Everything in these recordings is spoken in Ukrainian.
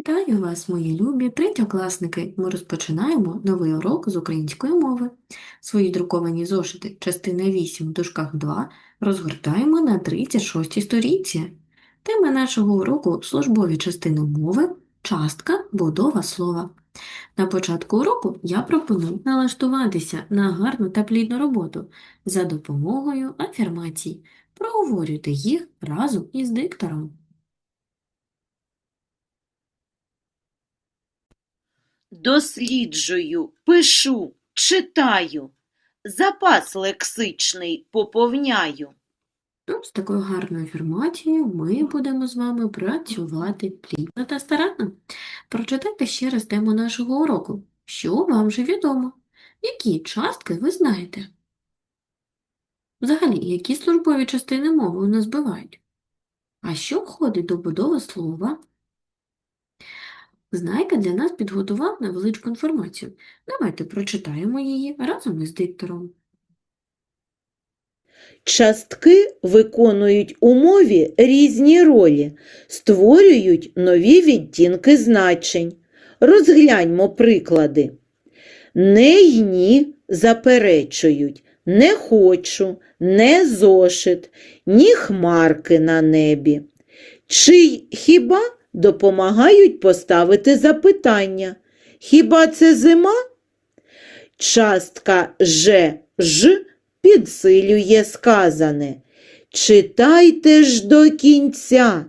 Вітаю вас, мої любі третьокласники! Ми розпочинаємо новий урок з української мови. Свої друковані зошити, частина 8 в дужках 2, розгортаємо на 36 сторінці. Тема нашого уроку – службові частини мови, частка, будова слова. На початку уроку я пропоную налаштуватися на гарну та плідну роботу за допомогою афірмацій. Проговорюйте їх разом із диктором. Досліджую, пишу, читаю, запас лексичний поповняю. Ну, з такою гарною афірмацією ми будемо з вами працювати плідно та старанно. Прочитайте ще раз тему нашого уроку. Що вам вже відомо? Які частки ви знаєте? Взагалі, які службові частини мови у нас бувають? А що входить до будови слова? Знайка для нас підготував невеличку інформацію. Давайте прочитаємо її разом із диктором. Частки виконують у мові різні ролі, створюють нові відтінки значень. Розгляньмо приклади. Не й ні заперечують, не хочу, не зошит, ні хмарки на небі. Чи й хіба допомагають поставити запитання? Хіба це зима? Частка ж, ж підсилює сказане. Читайте ж до кінця.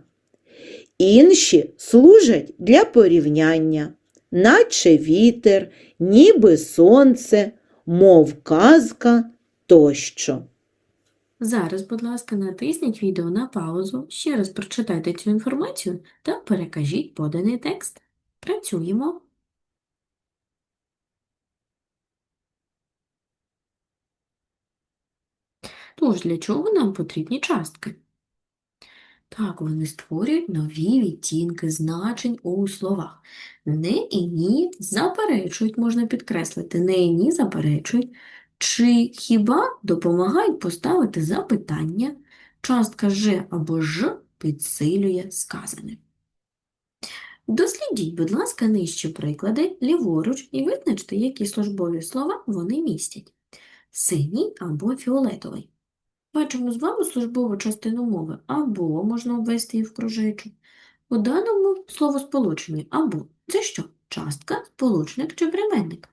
Інші служать для порівняння, наче вітер, ніби сонце, мов казка тощо. Зараз, будь ласка, натисніть відео на паузу, ще раз прочитайте цю інформацію та перекажіть поданий текст. Працюємо. Тож, для чого нам потрібні частки? Так, вони створюють нові відтінки значень у словах. Не і ні заперечують, можна підкреслити, не і ні заперечують, чи хіба допомагають поставити запитання, частка «ж» або «ж» підсилює сказане. Дослідіть, будь ласка, нижчі приклади ліворуч і визначте, які службові слова вони містять. Синій або фіолетовий. Бачимо з вами службову частину мови або можна обвести її в кружечок. У даному словосполученні або це що? Частка, сполучник чи прийменник.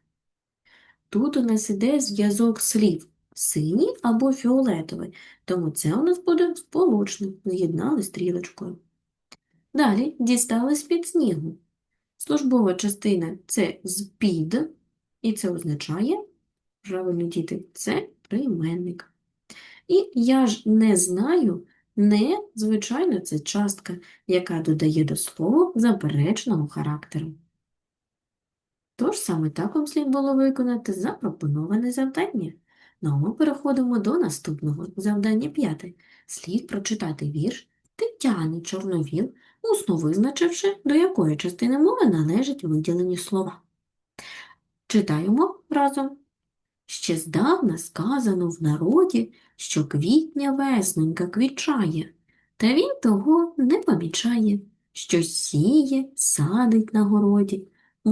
Тут у нас іде зв'язок слів синій або фіолетовий, тому це у нас буде сполучник, з'єднали стрілочкою. Далі дістали з-під снігу. Службова частина це з-під, і це означає, правильно діти, це прийменник. І я ж не знаю, не, звичайно, це частка, яка додає до слова заперечного характеру. Тож саме так вам слід було виконати запропоноване завдання. Ну, а ми переходимо до наступного завдання п'яте. Слід прочитати вірш Тетяни Чорновіл, усно визначивши, до якої частини мови належать виділені слова. Читаємо разом. Ще здавна сказано в народі, що квітня веснонька квітчає, та він того не помічає, що сіє, садить на городі,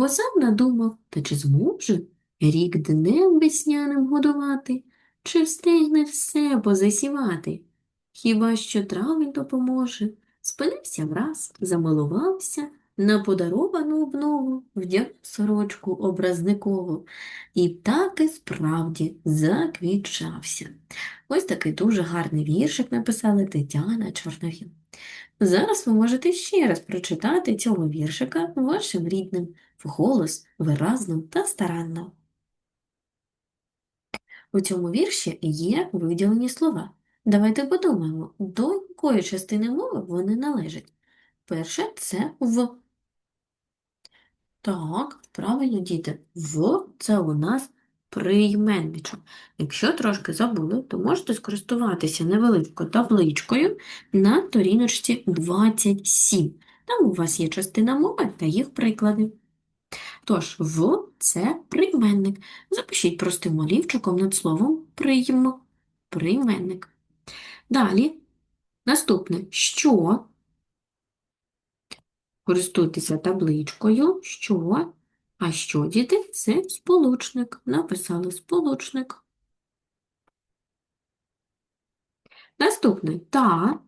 сам надумав, та чи зможе рік днем весняним годувати, чи встигне все позасівати? Хіба що травень допоможе? Спинився враз, замилувався, на подаровану обнову вдяг сорочку образникову, і так і справді заквітчався. Ось такий дуже гарний віршик написала Тетяна Чорновіл. Зараз ви можете ще раз прочитати цього віршика вашим рідним, вголос, виразно та старанно. У цьому вірші є виділені слова. Давайте подумаємо, до якої частини мови вони належать. Перше – це в. Так, правильно, діти, в – це у нас прийменничок. Якщо трошки забули, то можете скористуватися невеликою табличкою на сторіночці 27. Там у вас є частина мови та їх приклади. Тож, в – це прийменник. Запишіть простим олівчиком над словом прийм. Прийменник. Далі, наступне, що Користуйтеся табличкою, що, а що, діти? Це сполучник. Написали сполучник. Наступне та.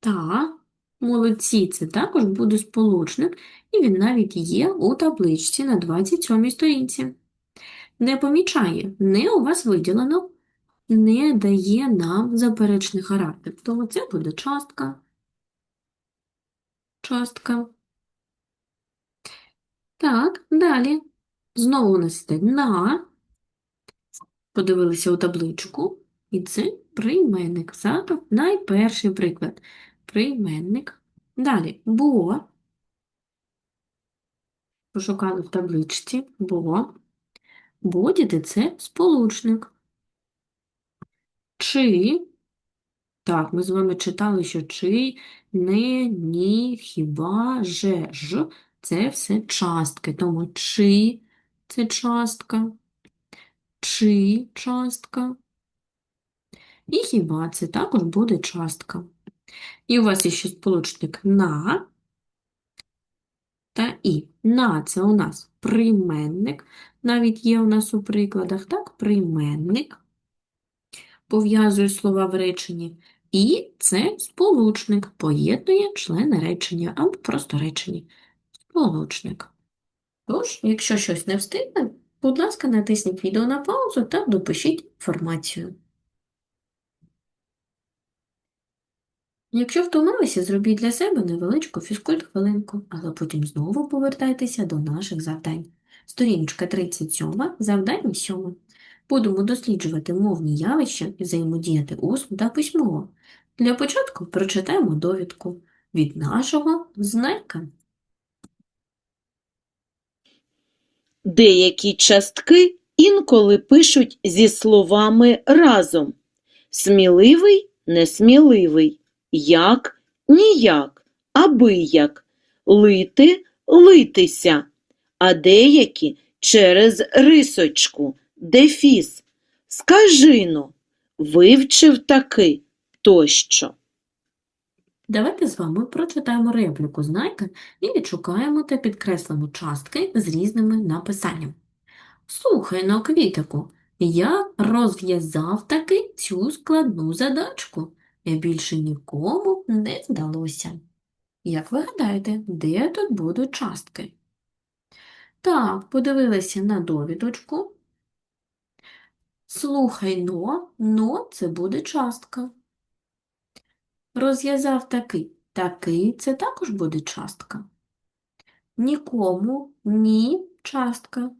Та. Молодці, це також буде сполучник, і він навіть є у табличці на 27 сторінці. Не помічає, не у вас виділено, не дає нам заперечний характер. Тому це буде частка. Частка. Так, далі. Знову у на. Подивилися у табличку. І це прийменник. Зараз найперший приклад. Прийменник. Далі. Бо. Пошукали в табличці. Бо. Бо, діти, це сполучник. Чи. Так, ми з вами читали, що чи, не, ні, хіба, же, ж. Це все частки. Тому чи це частка, чи частка. І хіба це також буде частка. І у вас є ще сполучник на та і. На це у нас прийменник. Навіть є у нас у прикладах, так, прийменник. Пов'язує слова в реченні. І це сполучник, поєднує члени речення або просто речення. Сполучник. Тож, якщо щось не встигне, будь ласка, натисніть відео на паузу та допишіть інформацію. Якщо втомилися, зробіть для себе невеличку фізкульт-хвилинку, але потім знову повертайтеся до наших завдань. Сторіночка 37, завдання 7. Будемо досліджувати мовні явища і взаємодіяти усно та письмово. Для початку прочитаємо довідку від нашого знайка. Деякі частки інколи пишуть зі словами разом. Сміливий, несміливий, як, ніяк, аби як, лити, литися, а деякі через рисочку, дефіс, скажино, вивчив таки тощо. Давайте з вами прочитаємо репліку знайка і відшукаємо та підкреслимо частки з різними написанням. Слухай, ну, квітику, я розв'язав таки цю складну задачку. І більше нікому не вдалося. Як ви гадаєте, де тут будуть частки? Так, подивилися на довідочку. Слухай, но, но це буде частка. Розв'язав таки. Таки це також буде частка. Нікому ні частка.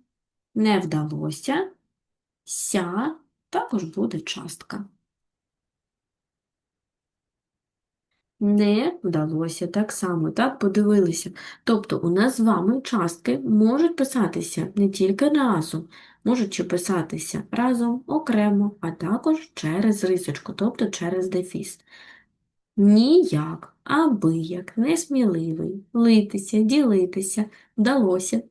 Не вдалося. Ся також буде частка. Не вдалося так само, так подивилися. Тобто у нас з вами частки можуть писатися не тільки разом, можуть чи писатися разом, окремо, а також через рисочку, тобто через дефіс. Ніяк, аби як, несміливий, литися, ділитися, вдалося.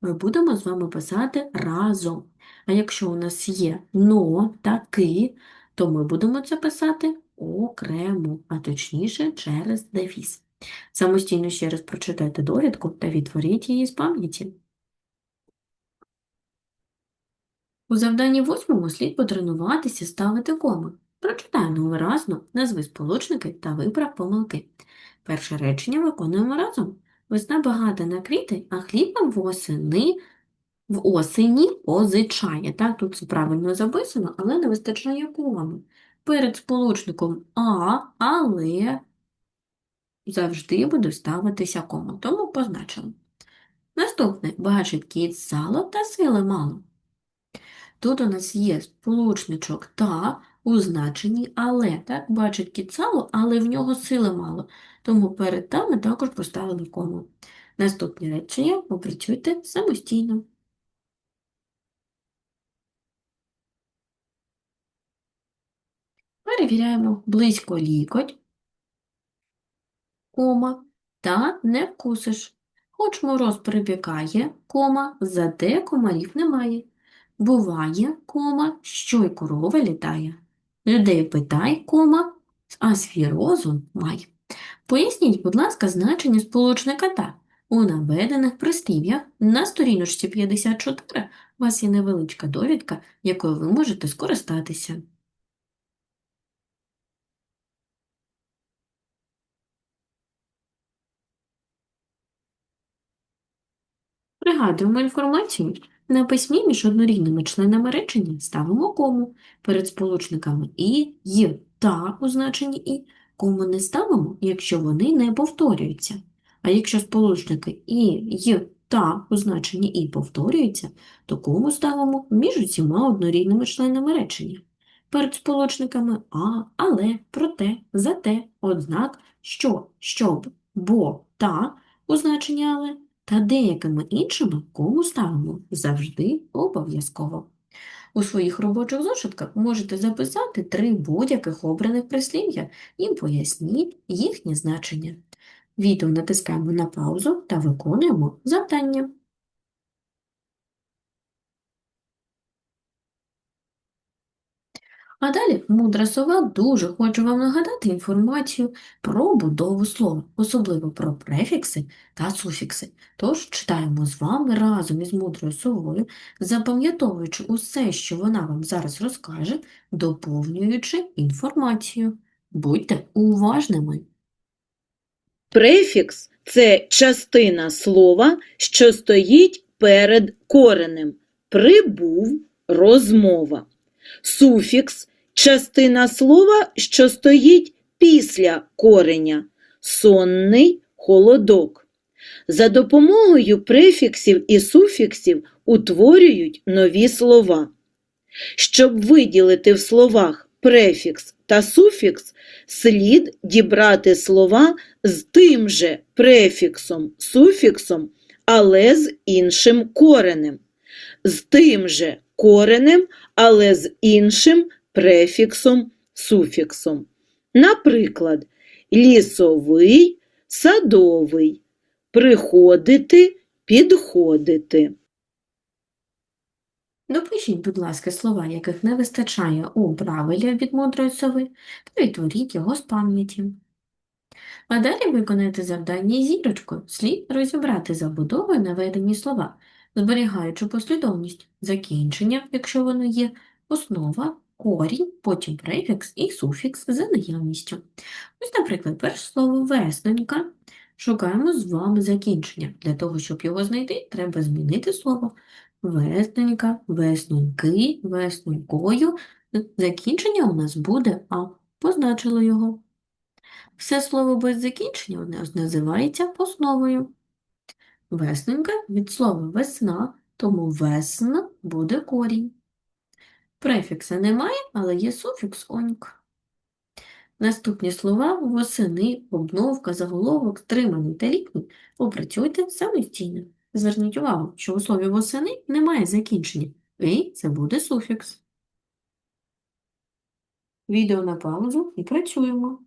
Ми будемо з вами писати разом. А якщо у нас є но, таки, то ми будемо це писати окремо, а точніше через дефіс. Самостійно ще раз прочитайте довідку та відтворіть її з пам'яті. У завданні восьмому слід потренуватися ставити коми. Прочитаємо виразно, назви сполучники та виправ помилки. Перше речення виконуємо разом. Весна багата на квіти, а хліб нам восени в осені позичає. Так, тут це правильно записано, але не вистачає коми. Перед сполучником а, але завжди буде ставитися кома, тому позначимо. Наступне бачить кіт сало та сили мало. Тут у нас є сполучничок та у значенні але. Так, бачить кіт сало, але в нього сили мало. Тому перед та ми також поставили кому. Наступні речення опрацюйте самостійно. Перевіряємо близько лікоть, кома, та не вкусиш. Хоч мороз припікає, кома, зате комарів немає. Буває, кома, що й корова літає. Людей питай, кома, а свій розум май. Поясніть, будь ласка, значення сполучника та. У наведених прислів'ях на сторіночці 54 у вас є невеличка довідка, якою ви можете скористатися. Пригадуємо інформацію. На письмі між однорідними членами речення ставимо кому. Перед сполучниками і, й, та у значенні і. Кому не ставимо, якщо вони не повторюються. А якщо сполучники і, й, та у значенні і повторюються, то кому ставимо між усіма однорідними членами речення. Перед сполучниками а, але, проте, зате, однак, що, щоб, бо, та у значенні але та деякими іншими кому ставимо завжди обов'язково. У своїх робочих зошитках можете записати три будь-яких обраних прислів'я і поясніть їхнє значення. Відео натискаємо на паузу та виконуємо завдання. А далі мудра сова дуже хоче вам нагадати інформацію про будову слова, особливо про префікси та суфікси. Тож читаємо з вами разом із мудрою совою, запам'ятовуючи усе, що вона вам зараз розкаже, доповнюючи інформацію. Будьте уважними. Префікс це частина слова, що стоїть перед коренем. Прибув розмова. Суфікс частина слова, що стоїть після кореня. Сонний холодок. За допомогою префіксів і суфіксів утворюють нові слова. Щоб виділити в словах префікс та суфікс, слід дібрати слова з тим же префіксом, суфіксом, але з іншим коренем, з тим же коренем, але з іншим префіксом, суфіксом. Наприклад, лісовий, садовий, приходити, підходити. Допишіть, будь ласка, слова, яких не вистачає у правилі від мудрої сови, та відтворіть його з пам'яті. А далі виконайте завдання із зірочкою. Слід розібрати забудовою наведені слова, зберігаючи послідовність закінчення, якщо воно є, основа, корінь, потім префікс і суфікс за наявністю. Ось, наприклад, перше слово веснонька. Шукаємо з вами закінчення. Для того, щоб його знайти, треба змінити слово веснонька, весноньки, веснонькою. Закінчення у нас буде А. Позначили його. Все слово без закінчення у нас називається основою. Весненька від слова весна, тому весн буде корінь. Префікса немає, але є суфікс оньк. Наступні слова восени, обновка, заголовок, триманий та літній опрацюйте самостійно. Зверніть увагу, що у слові восени немає закінчення. І це буде суфікс. Відео на паузу і працюємо.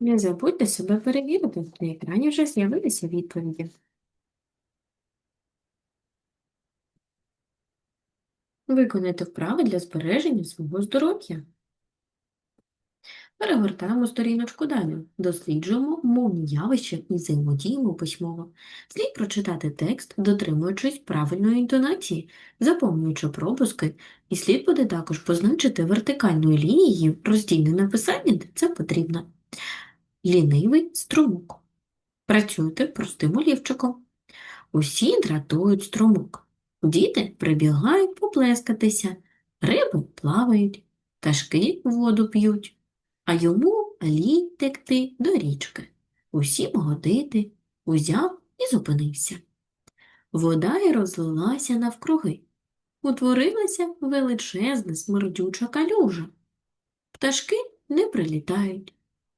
Не забудьте себе перевірити. На екрані вже з'явилися відповіді. Виконайте вправи для збереження свого здоров'я. Перегортаємо сторіночку далі. Досліджуємо мовні явища і взаємодіємо письмово. Слід прочитати текст, дотримуючись правильної інтонації, заповнюючи пропуски, і слід буде також позначити вертикальною лінією роздільне написання, де це потрібно. Лінивий струмок. Працюйте простим олівчиком. Усі дратують струмок. Діти прибігають поплескатися, риби плавають, пташки воду п'ють, а йому лінь текти до річки. Усім годити, узяв і зупинився. Вода й розлилася навкруги. Утворилася величезна смердюча калюжа. Пташки не прилітають,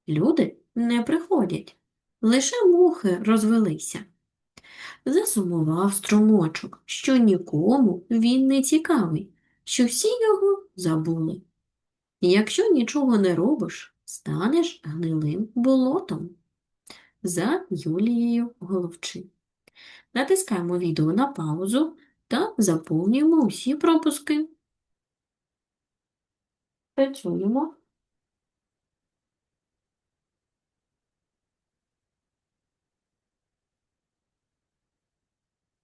люди не приходять, лише мухи розвелися. Засумував струмочок, що нікому він не цікавий, що всі його забули. Якщо нічого не робиш, станеш гнилим болотом. За Юлією Головчин. Натискаємо відео на паузу та заповнюємо усі пропуски. Працюємо.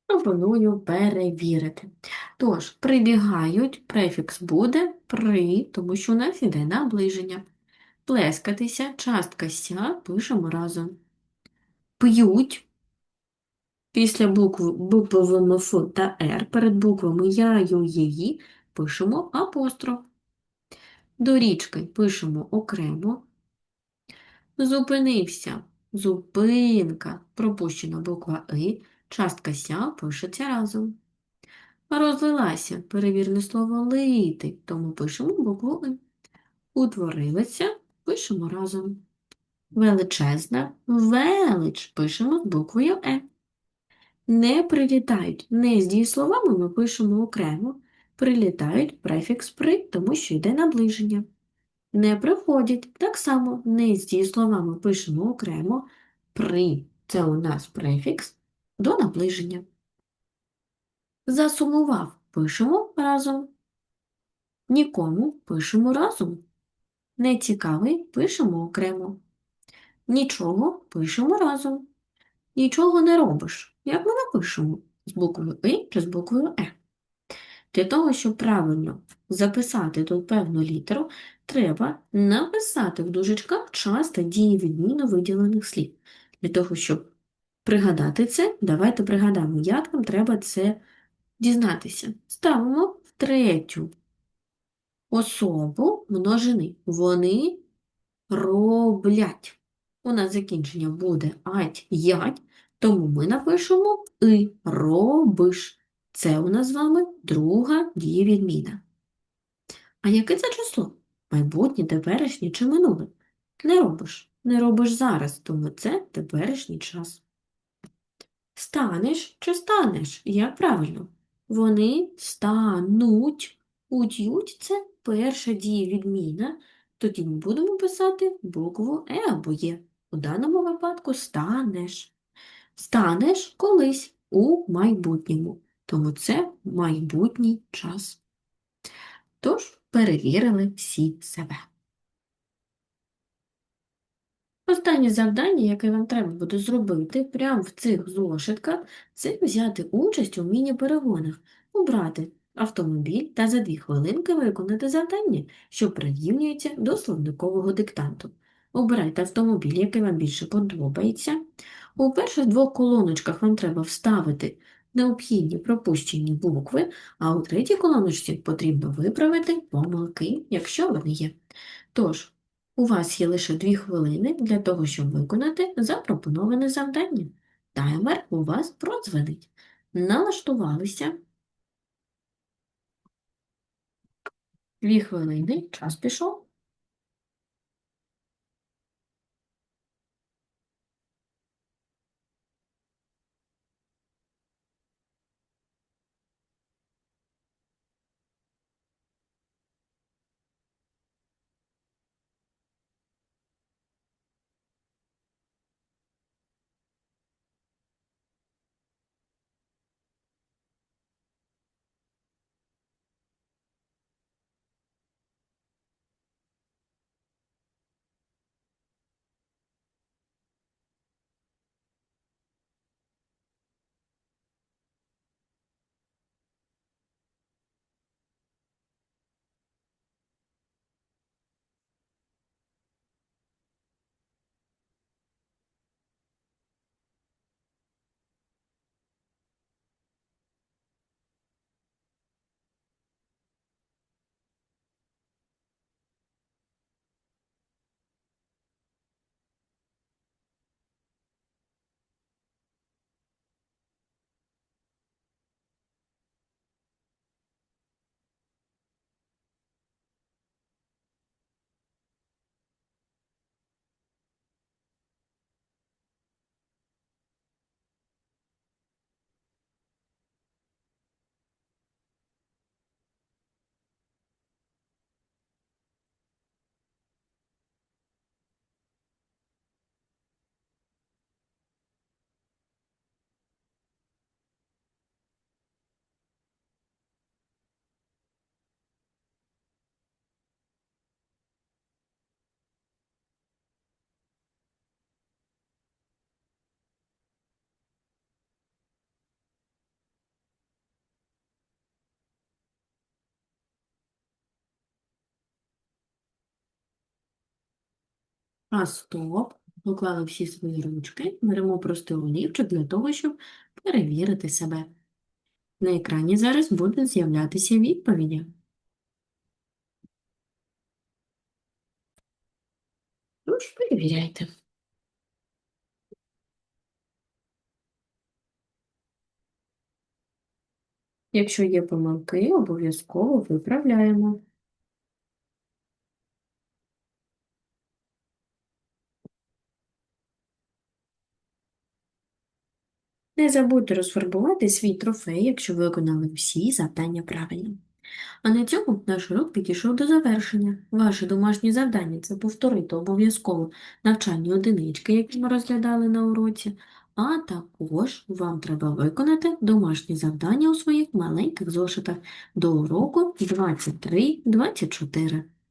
Пропоную перевірити. Тож, прибігають, префікс буде при, тому що у нас іде наближення. Плескатися, частка ся, пишемо разом. П'ють. Після букв буквами Ф та Р перед буквами Я, Ю, Її пишемо апостроф. До річки пишемо окремо. Зупинився. Зупинка. Пропущена буква И. Частка ся пишеться разом. Розлилася. Перевірне слово лити, тому пишемо букву И. Утворилася. Пишемо разом. Величезна. Велич пишемо з буквою Е. Не прилітають. Не з дієсловами ми пишемо окремо. Прилітають префікс при, тому що йде наближення. Не приходять. Так само не з дієсловами пишемо окремо. При це у нас префікс до наближення. Засумував пишемо разом. Нікому пишемо разом. Нецікавий пишемо окремо. Нічого пишемо разом. Нічого не робиш. Як ми напишемо? З буквою И чи з буквою Е? Для того, щоб правильно записати тут певну літеру, треба написати в дужечках час та дії відміну виділених слів. Для того, щоб пригадати це, давайте пригадаємо, як нам треба це дізнатися. Ставимо в третю особу множини. Вони роблять. У нас закінчення буде ать, ять, тому ми напишемо и робиш. Це у нас з вами друга дієвідміна. А яке це число? Майбутнє, теперішнє чи минуле? Не робиш. Не робиш зараз, тому це теперішній час. Станеш чи станеш? Як правильно? Вони стануть. Ут'ють – це перша дієвідміна. Тоді ми будемо писати букву Е або Є. У даному випадку станеш. Станеш колись у майбутньому, тому це майбутній час. Тож перевірили всі себе. Останнє завдання, яке вам треба буде зробити прямо в цих зошитках, це взяти участь у міні-перегонах, обрати автомобіль та за дві хвилинки виконати завдання, що прирівнюється до словникового диктанту. Обирайте автомобіль, який вам більше подобається. У перших двох колоночках вам треба вставити необхідні пропущені букви, а у третій колоночці потрібно виправити помилки, якщо вони є. Тож, у вас є лише дві хвилини для того, щоб виконати запропоноване завдання. Таймер у вас продзвонить. Налаштувалися. Дві хвилини, час пішов. А стоп, поклали всі свої ручки, беремо простий олівчик для того, щоб перевірити себе. На екрані зараз будуть з'являтися відповіді. Тож перевіряйте. Якщо є помилки, обов'язково виправляємо. Не забудьте розфарбувати свій трофей, якщо виконали всі завдання правильно. А на цьому наш урок підійшов до завершення. Ваше домашнє завдання це повторити обов'язково навчальні одинички, які ми розглядали на уроці, а також вам треба виконати домашні завдання у своїх маленьких зошитах до уроку 23-24.